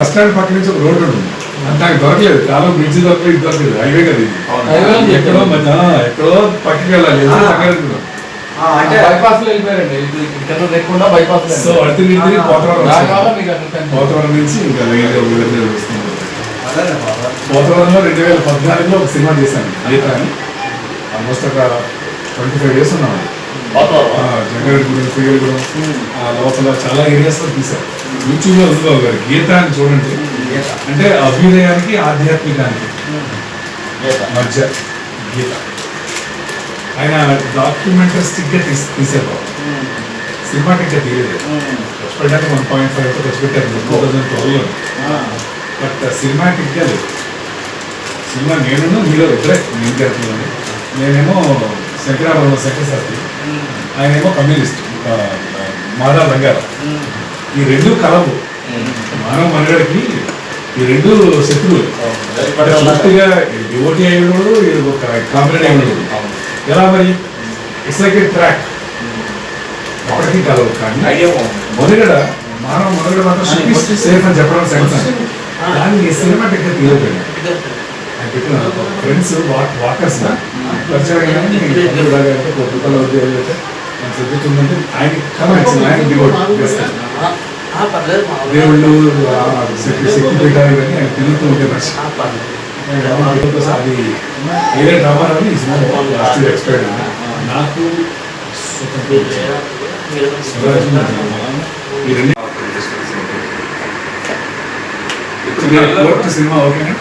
Bus stand పక్క నుంచి ఒక రోడ్డు ఉంటుంది అది నాకు దొరకలేదు. కాలం బ్రిడ్జ్ దొరకలేదు ఇది దొరకలేదు. హైవే కదా ఇది. హైవే ఉంది. ఎక్కడో మధ్య ఎక్కడో పక్కకి వెళ్ళాలి. అంటే బైపాస్లో వెళ్ళిపోయారండి. ఇక్కడ లేకుండా బైపాస్ సో అటు పోతవరం. పోతవరం నుంచి ఇంకా వస్తుంది. పోతవరంలో రెండు వేల పద్నాలుగులో ఒక సినిమా చేశాను అని ఆల్మోస్ట్ ఒక ట్వంటీ ఫైవ్ ఇయర్స్ ఉన్నాం. జంగారెడ్డిగూడెం ఫిగల్గూడెం ఆ లోపల చాలా ఏరియాస్ తీశారు. యూట్యూబ్లో ఉంది గారు గీత అని చూడండి. అంటే అభ్యుదయానికి ఆధ్యాత్మికానికి మధ్య గీత. ఆయన డాక్యుమెంటరిస్టిక్గా తీసి తీసారు బాబు. సినిమాటిక్గా తీయలేదు. ఖర్చు పెట్టడానికి వన్ పాయింట్ ఫైవ్ ఖర్చు పెట్టారు టూ థౌసండ్ ట్వెల్వ్లో. బట్ సినిమాటిక్గా లేదు. సినిమా నేను హీరో ఇద్దరే. నేను చేస్తున్నాను నేనేమో శంకరాభరణం శంకరశాస్త్రి ఆయన ఏమో కమ్యూనిస్ట్ మాధవ రంగారావు ఈ రెండు కలవు. మానవ మనగడికి ఈ రెండు శత్రువులు. పూర్తిగా డివోటీ అయి ఉండడు ఇది ఒక కాంపిటెంట్ అయి ఉండడు ఎలా మరి? ఇట్స్ లైక్ ట్రాక్ ఒకటికి కలవు కానీ. మొదగడ మానవ మొదగడ మాత్రం సేఫ్ అని చెప్పడం సెన్స్ దాన్ని సినిమాటిక్ తీయలేదు ఆయన పెట్టిన ఫ్రెండ్స్ వాక్ వాకర్స్ పరిచయం అయినా కొద్ది రూపాయలు ఉద్యోగాలు అయితే నాకు సబ్జెక్ట్ ఉందంటే ఆయన కమాండ్స్ ఆయన డివోట్ చేస్తారు ఆ, పర్లేదు మా ఊరు. దేవుళ్ళు ఆ శక్తి శక్తి పీఠాలు ఇవన్నీ ఆయన తిరుగుతూ ఉండే మనిషి ఆ, పర్లేదు. అది ఏదే రావాలని లాస్ట్ ఎక్స్పైర్డ్ నాకు స్వరాజ్యం ఈ రెండు కోర్టు సినిమా ఓకేనా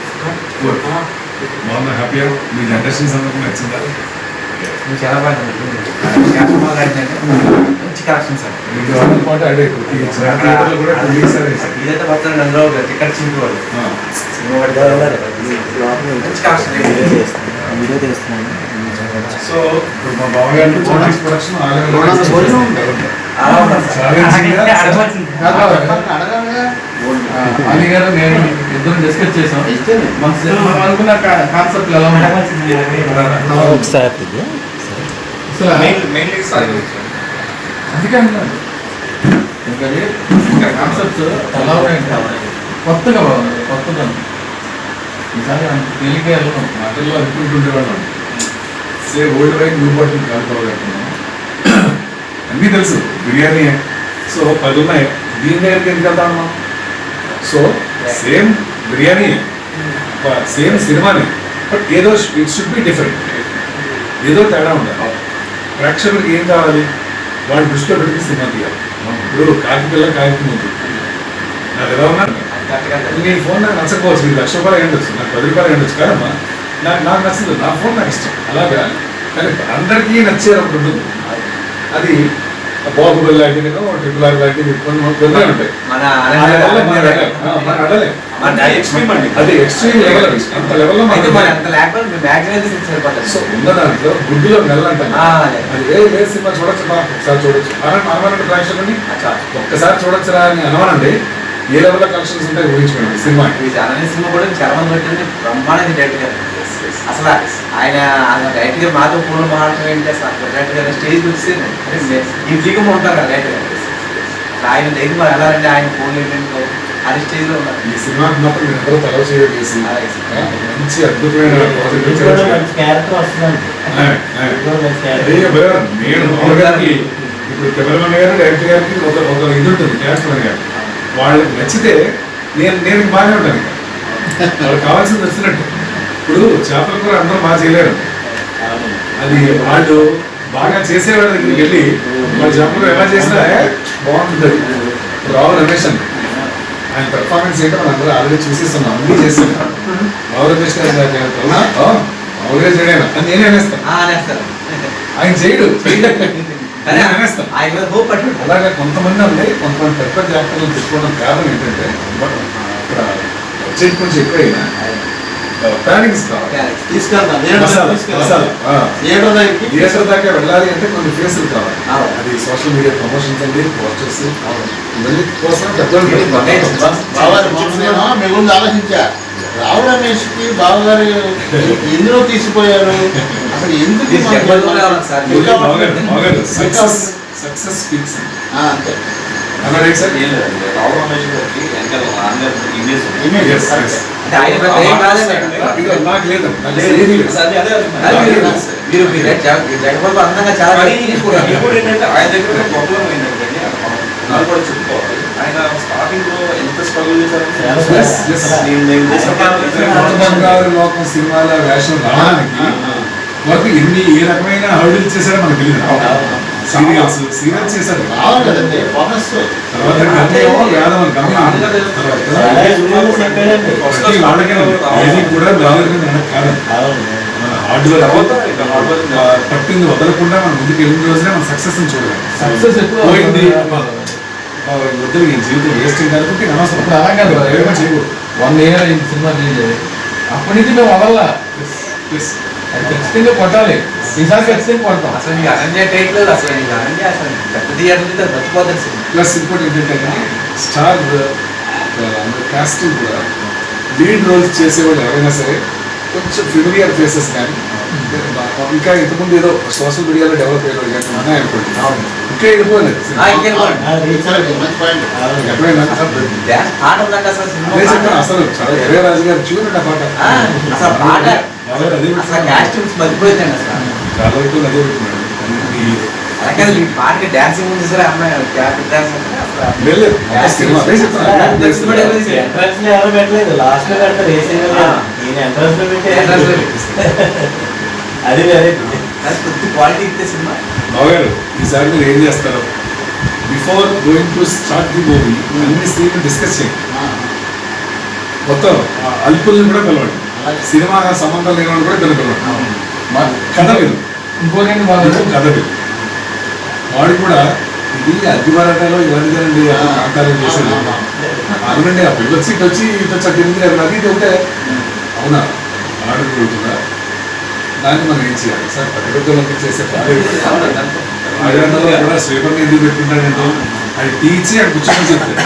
బాగుందా హ్యాపీయా మీ జనరేషన్ సందర్భంగా నచ్చిందా చాలా బాగా. మంచి కలెక్షన్ సార్ పాటు థియేటర్లో కూడా ఇదైతే మొత్తం టికెట్ చింపేవాళ్ళు సినిమా వాడి మంచి కలెక్షన్ వీడియో తీస్తున్నాను. సో మా బావగారు ప్రొడక్షన్ ఉంటుంది అలీ గారు నేను ఇద్దరు డిస్కస్ చేసాం. మన అనుకున్న కాన్సెప్ట్ ఎలా సార్ అందుకే అన్నాను. ఇంకా కాన్సెప్ట్స్ ఎలా ఉన్నాయంటే కొత్తగా బాగుంది కొత్తగా. ఈసారి అంత తేలిగ్గా వెళ్ళడం మాటల్లో అనుకుంటుండేవాళ్ళం say old wine new bottle కాలుకోవాలనుకున్నాం అన్నీ తెలుసు. బిర్యానీ సో పది ఉన్నాయి దీని దగ్గరికి ఎందుకు వెళ్తాం మనం? సో సేమ్ బిర్యానీ సేమ్ సినిమానే బట్ ఏదో ఇట్ షుడ్ బి డిఫరెంట్ ఏదో తేడా ఉండాలి. ప్రేక్షకుడికి ఏం కావాలి? వాడి దృష్టిలో పెట్టి సినిమా తీయాలి. ఇప్పుడు కాకి పిల్ల కాకి ముందు. నాకు ఎలా ఉన్నా? నీ ఫోన్ నాకు నచ్చకపోవచ్చు. నీకు లక్ష రూపాయలు ఉండొచ్చు నాకు పది రూపాయలు ఉండొచ్చు కాదమ్మా నాకు నాకు నచ్చదు. నా ఫోన్ నాకు ఇష్టం. అలాగా. కానీ అందరికీ నచ్చేటప్పుడు ఉంటుంది. అది బాహుబలి లాంటివి ట్రిపుల్ ఆర్ లాంటివి కొన్ని కొన్ని ఉంటాయి. అది ఎక్స్ట్రీమ్ లెవెల్. అంత లెవెల్లో సో ఉన్న దాంట్లో గుడ్డులో ఆ, అదే. ఏ ఏ సినిమా చూడొచ్చు ఒకసారి చూడొచ్చు. అన- అనవనండి ప్రేక్షకుని. ఒక్కసారి చూడొచ్చురా అని అనవనండి. ఏ లెవెల్లో కలెక్షన్స్ ఉంటాయి ఊహించుకోండి సినిమా సినిమా కూడా చాలా మంది బ్రహ్మాండంగా డైరెక్ట్ అసలు ఆయన ఆయన డైరెక్ట్ గారు మాతో ఫోన్లో మాట్లాడటం ఏంటి? అసలు డైరెక్ట్ గారు స్టేజ్ వచ్చి ఈ ఫ్రీగా ఉంటారు కదా డైరెక్ట్ గారు అసలు ఆయన దగ్గర మరి ఎలా అంటే ఆయన ఫోన్ ఏంటంటే అది స్టేజ్లో ఉన్నారు. ఈ సినిమా మాత్రం నేను ఎంతో తలవ చేసి. మంచి అద్భుతమైన క్యారెక్టర్ వస్తుందండి. ఇప్పుడు కెమెరామెన్ గారు డైరెక్టర్ గారికి ఒక ఒక ఇది ఉంటుంది క్యారెక్టర్ గారు. వాళ్ళకి నచ్చితే నేను నేను బాగానే ఉంటాను వాళ్ళకి కావాల్సింది వచ్చినట్టు ఇప్పుడు చేపల కూర అందరూ బాగా చేయలేరు. అది వాళ్ళు బాగా చేసేవాళ్ళ దగ్గరికి వెళ్ళి వాళ్ళ చేపలు ఎలా చేసినా "ఏ, బాగుంటుంది. అది." ఇప్పుడు రావు రమేష్ అని. ఆయన పెర్ఫార్మెన్స్ ఏంటో మనం అందరూ ఆల్రెడీ చూసేస్తున్నాం అన్నీ చేసాం రావు రమేష్ గారి క్యారెక్టర్ అవునా? "ఆ, మామూలుగా చేయలేను. అని నేనే అనేస్తాను ఆయన చేయడు అలాగే కొంతమంది ఉంది కొంతమంది పెద్ద జాగ్రత్తలు తెచ్చుకోవడం కారణం ఏంటంటే ఇక్కడ బడ్జెట్ కొంచెం ఎక్కువైనా ప్లానింగ్స్ కావాలి తీసుకెళ్తాం. థియేటర్ దగ్గరికి థియేటర్ దాకా వెళ్ళాలి అంటే కొన్ని ఫేసులు కావాలి. అది సోషల్ మీడియా ప్రమోషన్స్ అండి పోస్టర్స్ ఇవన్నీ కోసం నేను మీ గురించి ఆలోచించా. రావు రమేష్కి బావగారు ఎందులో తీసిపోయారు? అసలు ఎందుకు సక్సెస్ సక్సెస్ స్పీక్స్ ఆ, అంతే. Right sir? రావు రమేష్ గారికి వెనకాల నాన్నగారు ఇమేజ్ నాకు లేదు మీరు జగన్బాబు అందంగా చాలా కానీ ఏంటంటే ఆయన దగ్గర ప్రాబ్లం ఏంటంటే నాకు కూడా చెప్పుకోవాలి ఆయన స్టార్టింగ్లో ఎంత స్ట్రగుల్ బంగారు లోకం సినిమాలో వేషం రావడానికి వరకు ఎన్ని ఏ రకమైన హర్డిల్ చేశారో మనకు తెలియదు. సీరియల్స్ సీరియల్స్ చేశారు. పట్టింది వదలకుండా మనం ముందుకు వెళ్ళిన రోజునే మనం సక్సెస్ చూడలేం. సక్సెస్ పోయింది. వద్దు ఈ జీవితం వేస్ట్ అనుకుంటే అనవసరం. అలా కాదు. వన్ ఇయర్ అయింది సినిమా రిలీజ్ అయ్యి. అప్పటి నుంచి మేము వదల్లా. అది ఖచ్చితంగా కొట్టాలి. ఈసారి ఖచ్చితంగా కొడతాం. అసలు మీకు అరణ్య టైట్లు అసలు మీకు అరణ్య అసలు పెద్ద థియేటర్ బతిపోతుంది సినిమా. ప్లస్ ఇంకోటి ఏంటంటే కానీ స్టార్ కాస్టింగ్ కూడా లీడ్ రోల్స్ చేసేవాళ్ళు ఎవరైనా సరే కొంచెం ఫిమిలియర్ ఫేసెస్ కానీ ఇంకా ఇంతకుముందు ఏదో సోషల్ మీడియాలో డెవలప్ అయ్యేవాళ్ళు కానీ ఇంకా వెళ్ళిపోలేదు ఆ, ఇంకేం పాయింట్ ఎప్పుడైనా అసలు చాలా ఎరే రాజు గారు చూడండి ఆ పాట అసలు. కాస్ట్యూమ్స్ మర్చిపోయిందండి అసలు చాలా వరకు అదే అలాగే పాటకి డాన్సింగ్ ఉంది సరే అమ్మాయి డాన్స్. ఎంట్రన్స్లో ఎవరు పెట్టలేదు లాస్ట్లో పెడతారు ఏ సినిమా ఆ. నేను ఎంట్రన్స్లో పెట్టే Entrance లో పెట్టేసి. అది వేరే కానీ కొద్ది క్వాలిటీ ఇస్తే సినిమా బాగారు ఈసారి మీరు ఏం చేస్తారు before going to start the movie అన్ని సీన్లు డిస్కస్ చేయండి మొత్తం అల్పుల్ని కూడా పిలవండి అలాగే. సినిమా సంబంధం లేని వాళ్ళు కూడా మా- కథ విను. ఇంకోటి వాళ్ళు కథ విను. వాడు కూడా ఇది అగ్గిమరాటాలో ఇవన్నీ కదండి కాంతాలు చేసేది అవునండి ఆ పిల్లలు వచ్చి ఇటు వచ్చి అటు ఎందుకు అది ఇది ఒకటే. అవునా? ఆడు కూడా దాన్ని మనం ఏం చేయాలి? సార్ మంది చేసే ఆడవాళ్ళలో కూడా స్వీపర్ని ఎందుకు పెట్టుకుంటాడంటే అది టీచి అక్కడ కూర్చొని చెప్తాడు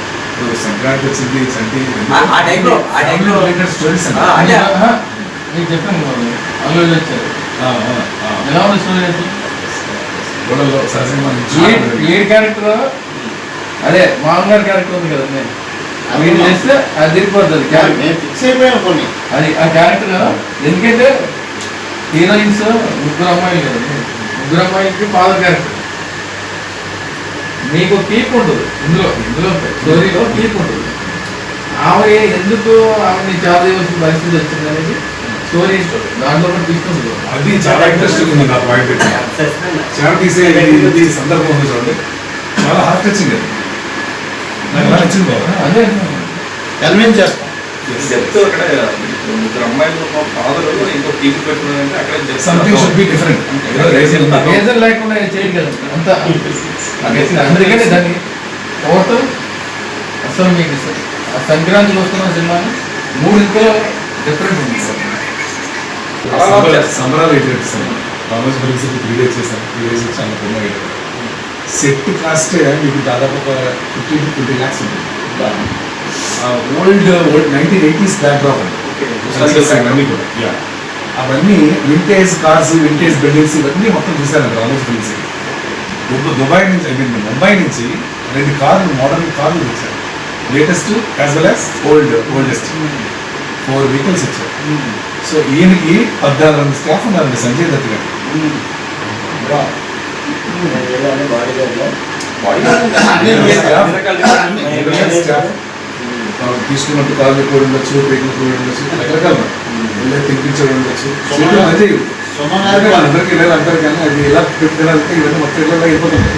ఇప్పుడు సంక్రాంతి వచ్చింది చంటి ఆ- ఆ. స్టోరీస్ మీకు చెప్పాను అల్లు వచ్చారు ఎలా ఉంది స్టోరీ అది? గొడవలో ఏ క్యారెక్టర్ అదే మామగారి క్యారెక్టర్ ఉంది కదండి మీరు చేస్తే అది తిరిగిపోతుంది క్యారెక్టర్ నేను ఫిక్స్ అయిపోయాను కొన్ని. అది ఆ క్యారెక్టర్ ఎందుకంటే హీరోయిన్స్ ముగ్గురు అమ్మాయిలు కదండి ముగ్గురు అమ్మాయిలకి ఫాదర్ క్యారెక్టర్ మీకు తీర్పు ఉంటుంది. ఇందులో ఇందులో స్టోరీలో తీర్పు ఉంటుంది. ఆమె ఎందుకు ఆమెని చాలా చేయవలసిన పరిస్థితి వచ్చింది అనేది స్టోరీ దాంట్లో కూడా తీసుకుంటుంది అది చాలా ఇంట్రెస్టింగ్ ఉంది నా పాయింట్ చాలా తీసే సందర్భం ఉంది చూడండి. చాలా హార్ట్ టచింగ్ అది. నాకు బాగా నచ్చింది బాబా? అదే. కన్విన్స్ చేస్తాం. చెప్తూ అక్కడ ముగ్గురు అమ్మాయిలు ఫాదర్ ఇంకో పెట్టుకున్నారంటే అక్కడ something should be different reason లేకుండా అంత అందుకని దాన్ని టోటల్ అసలు మీకు సంక్రాంతికి వస్తున్న సినిమాని మూడు ఇంతలో డిఫరెంట్ ఉంది సంబరాలు ఏంటంటే sir college friends three days చేశాను త్రీ డేస్ చాలా పొందగా సెట్ కాస్ట్ మీకు దాదాపు ఒక ఫిఫ్టీ టు ట్వంటీ ల్యాక్స్ ఉంటుంది. Old old nineteen eighties backdrop అండి అవన్నీ కూడా. యా అవన్నీ వింటేజ్ కార్స్ వింటేజ్ బిల్డింగ్స్ ఇవన్నీ మొత్తం చూశాను రామోజ్ ఫిల్మ్స్ దుబాయ్ దుబాయ్ నుంచి ఐ మీన్ ముంబై నుంచి రెండు కార్లు మోడర్న్ కార్లు వచ్చారు latest as well as old oldest four vehicles వచ్చారు సో ఈయనకి పద్నాలుగు మంది స్టాఫ్ ఉన్నారండి సంజయ్ దత్ గారు. బాడీ గార్డ్ స్టాఫ్ తీసుకున్నట్టు కాళ్ళు ఎక్కువ ఉండొచ్చు బ్రేకులు ఎక్కువ ఉండొచ్చు రకరకాల. తినిపించడం ఉండొచ్చు. అదే. వాళ్ళందరికీ ఇలా అంటారు కానీ అది ఎలా పెట్టుకోవాలంటే ఇవన్నీ మొత్తం ఇళ్ళలో అయిపోతుంది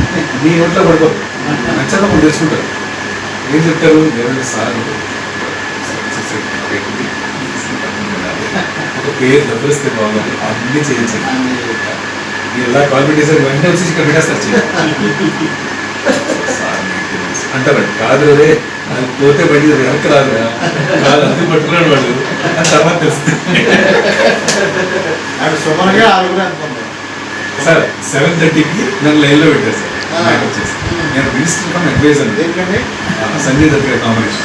నీ ఒంట్లో పడిపోతుంది నచ్చడం మనం తెచ్చుకుంటారు ఏం చెప్తారు? ఎవరైనా సార్ ఒక పేరు డబ్బులు ఇస్తే బాగుంది అన్నీ చేయించండి. మీరు ఎలా పెట్టేసారు వెంటనే వచ్చి ఇక్కడ పెట్టేస్తారు. అంటారండి కాదు అది పోతే బండి వెనక్కి రాదు కాదు. అది పట్టుకున్నాడు వాడు. అని తర్వాత తెలుస్తుంది. సుమారుగా సార్ సెవెన్ థర్టీకి నన్ను లైన్లో పెట్టారు సార్. నాకు వచ్చేసి. నేను మినిస్టర్ కమ్ అడ్వైజర్ దేనికండి సంజయ్ దత్ గారి కాంబినేషన్.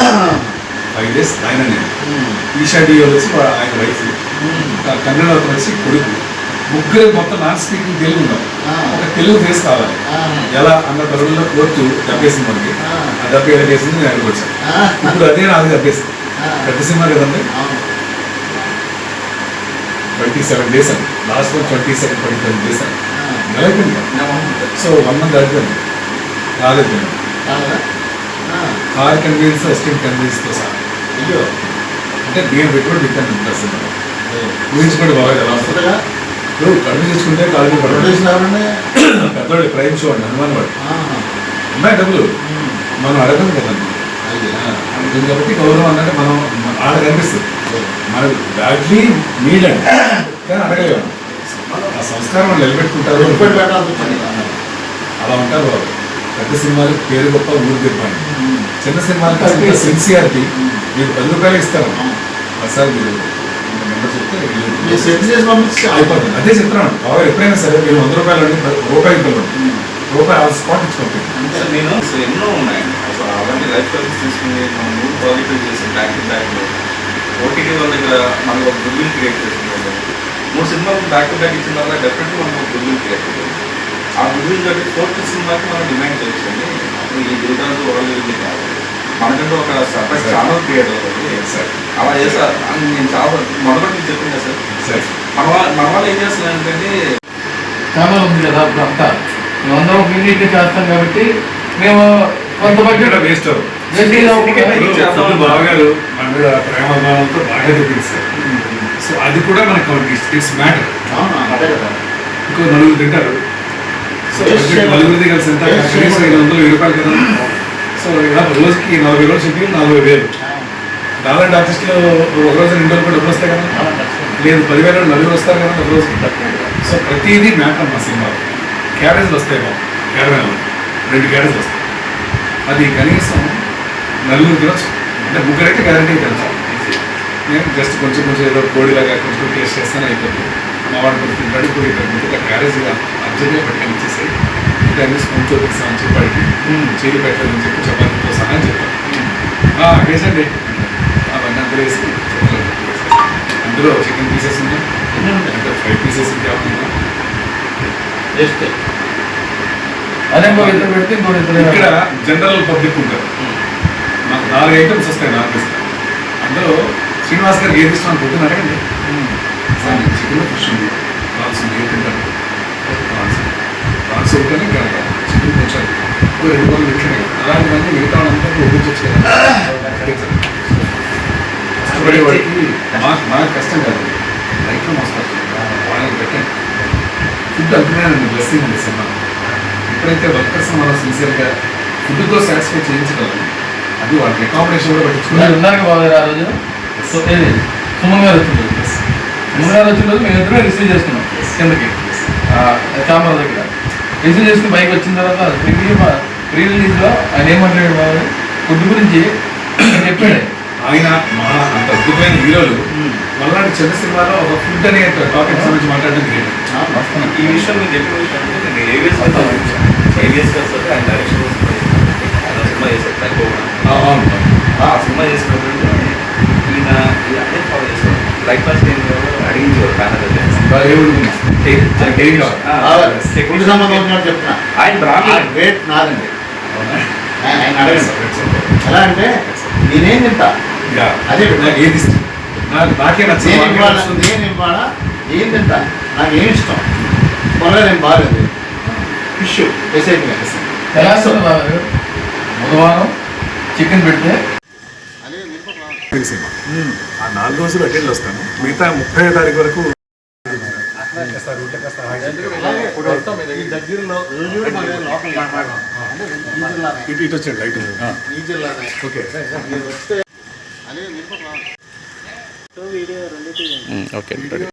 ఫైవ్ డేస్ ఆయన నేను ఈషా డియో వచ్చి ఆయన వైఫ్. కన్నడ వచ్చి కొడుకు. ముగ్గురు మొత్తం నాన్ స్పీకింగ్ తెలుగు ఉన్నాం. ఒక తెలుగు ఫేస్ కావాలి. ఎలా? అన్న తరుణంలో కోర్టు దెబ్బేసింది మనకి. ఆ. దెబ్బ ఎలా చేసింది నేను ఆ. ఇప్పుడు అదే నాకు దెబ్బేసింది. పెద్ద సినిమా కదండి. ట్వంటీ సెవెన్ డేస్ అండి. Last one twenty seven twenty seven days అండి. ఆ. నెల అయిపోయింది సో వన్ మంత్ అయిపోయింది. రాలేదు. కార్ కన్వీన్స్ అసిస్టెంట్ కన్వీన్స్తో సహా. అయ్యో. అంటే నేను పెట్టుబడి పెట్టాను సినిమా. ఊహించుకోండి బాగా ఎలా వస్తుంది? కాళ్ళు ప్రొడ్యూసర్ ఎవరండి పెద్దవాడు ప్రైమ్ షో అండి హనుమాన్ వాడు. ఉన్నాయి డబ్బులు. మనం అడగం కదండి కాబట్టి గౌరవం అన్నట్టు మనం ఆడ కనిపిస్తుంది. మనకు బ్యాడ్లీ నీడ్ అండి కానీ అడగలేము. ఆ సంస్కారం వాళ్ళు నిలబెట్టుకుంటారు. అలా ఉంటారు వాళ్ళు. పెద్ద సినిమాలు పేరు గొప్ప ఊరు తిప్పాలి ఉమ్. చిన్న సినిమాలకి సిన్సియారిటీ మీరు పది రూపాయలు ఇస్తారు. సార్ మీరు మీరు సెట్ చేసి పంపించి అయిపోతుంది. అదే చెప్తున్నాను. పవర్ ఎప్పుడైనా సరే మీరు వంద రూపాయలు అండి రూపాయి రూపాయలు ఇవ్వండి రూపాయి ఆ స్పాట్ ఇచ్చి పంపించండి సార్ నేను ఎన్నో ఉన్నాయండి అసలు అవన్నీ లైఫ్ కలర్స్ తీసుకుని మనం మూడు బ్యాక్ టు ఓటీటీ వాళ్ళ దగ్గర మనం ఒక గుడ్విల్ క్రియేట్ చేసుకున్నాం మూడు సినిమాలు బ్యాక్ టు బ్యాక్ ఇచ్చిన తర్వాత డెఫినెట్గా మనం ఒక గుడ్విల్ క్రియేట్ చేయాలి ఆ గుడ్విల్ కాబట్టి ఫోర్త్ సినిమాకి మనం డిమాండ్ చేయొచ్చండి అప్పుడు ఈ జీవితాలు వాళ్ళు కాదు. మనకంటూ ఒక సపరేట్ ఛానల్ క్రియేట్ అవుతుంది. సార్ అలా చేస్తారు అని నేను చాలా మొదటి మీకు చెప్పింది కదా సార్ సార్ మన వాళ్ళ మన వాళ్ళు ఏం చేస్తున్నారు ఏంటంటే ఛానల్ ఉంది కదా అప్పుడు అంతా. మేమందరం యూనిట్ చేస్తాం కాబట్టి మేము కొంత బడ్జెట్ వేస్ట్ వేస్ట్ ఇప్పుడు బావగారు మన మీద ప్రేమ భావంతో బాగా చూపిస్తారు సో అది కూడా మనకు ఇట్స్ మ్యాటర్ ఇంకో నలుగురు తింటారు. సో. నలుగురిది కలిసి ఎంత. కనీసం ఐదు వందలు వెయ్యి రూపాయలు కదా సో ఇలా రోజుకి నలభై రోజులు చెప్పి నలభై వేలు. టాలెంట్ ఆర్టిస్టులు ఒక రోజు రెండు రోజులు కూడా డబ్బులు వస్తాయి కదా? లేదు పదివేల నలుగురు వస్తారు కదా ఒక రోజు సో ప్రతిదీ మ్యాటర్ మా సినిమా. క్యారేజ్లు వస్తాయి బాబు క్యారవాన్లు రెండు క్యారేజ్లు వస్తాయి. అది కనీసం నలుగురు తినచ్చు. అంటే ముగ్గురైతే గ్యారంటీ తినచ్చు నేను జస్ట్ కొంచెం కొంచెం ఏదో కోడిలాగా కొంచెం టేస్ట్ చేస్తాను అయిపోతుంది. మా వాడు కొంచెం తింటాడు కోడి క్యారేజ్ అర్జెంట్గా పట్టుకొని ఇచ్చేసి అన్ని స్పూన్తో తీసామని చెప్పి వాడికి చీలి పెట్టాలని చెప్పి చపాతీతో సహా అని చెప్పాను. "ఆ, వేసండి అవన్నీ అందులో వేసి. అందులో చికెన్ పీసెస్ ఉన్నాయి. అంటే ఫ్రై పీసెస్ జస్ట్ అదే ఇంకో పెడితే ఇంకో ఇక్కడ జనరల్ పబ్లిక్ ఉంటారు. మాకు నాలుగు ఐటమ్స్ వస్తాయి వెజ్ అందులో శ్రీనివాస్ గారికి ఏది ఇష్టం అని పొద్దున్న అడగండి సార్ చికెన్ ఫిష్ ఉంది ప్రాన్స్ ఉంది ఏది తింటారు ప్రాన్స్ చికెన్ కొంచెం ఇంకో రెండు రోజులు ఇట్లనే అలాంటివన్నీ మిగతా సార్. కష్టపడే వాడికి మాకు మాకు కష్టం కాదు లైఫ్లో మోస్తారు వాళ్ళకి పెట్టండి ఫుడ్ అంటున్నానండి బ్లెస్సింగ్ ఉంది సినిమా ఎప్పుడైతే వర్కర్స్ మనం సిన్సియర్గా ఫుడ్తో సాటిస్ఫై చేయించగలం అది వాళ్ళకి అకామిడేషన్ కూడా పట్టించుకున్నారు ఉన్నారు బాబు గారు ఆ రోజు సుమన్ గారు వచ్చిన రోజు సుమన్ గారు వచ్చిన రోజు మేము ఇద్దరు రిసీవ్ చేసుకున్నాం కిందకి చామర దగ్గర. రిసీవ్ చేసుకుని బైక్ వచ్చిన తర్వాత ప్రీ ప్రీ రిలీజ్లో ఆయన ఏమంటాడు బాబు? ఫుడ్ గురించి చెప్పాడు. ఆయన మా అంత అద్భుతమైన హీరోలు. మళ్ళీ చిన్న సినిమాలో ఒక ఫుడ్ అనే టాపిక్ గురించి మాట్లాడడం గ్రేట్ ఈ విషయం మీరు చెప్పిన విషయం నేను ఏవిఎస్ ఏవిఎస్ సార్ ఆయన డైరెక్షన్ ఆయన సినిమా చేశారు తక్కువ ఆ సినిమా చేసినప్పుడు ఈయన ఇది అదే ఫాలో చేస్తారు లైక్ ఫస్ట్ ఏం అడిగించేవారు ప్యానల్ బాగా ఏముంది ఏం కావాలి చెప్తున్నా. ఆయన బ్రాహ్మణ నాదండి? ఆయన అడగండి. ఎలా అంటే నేనేం తింటా? Yeah. అదే నాకు ఏది ఇష్టం? నాకు నచ్చదు నేను ఇవ్వాలా ఏం తింటా? నాకు ఏం ఇష్టం బాగాలేదు ఫిష్ ఎస్ఐపి ఎలా వస్తుంది బుధవారం చికెన్ పెడితే ఈ సినిమా. ఆ నాలుగు రోజులు అటెండ్ వస్తాను. మిగతా ముప్పై తారీఖు వరకు ఇటు ఇటు వచ్చాడు లైట్ ఓకే.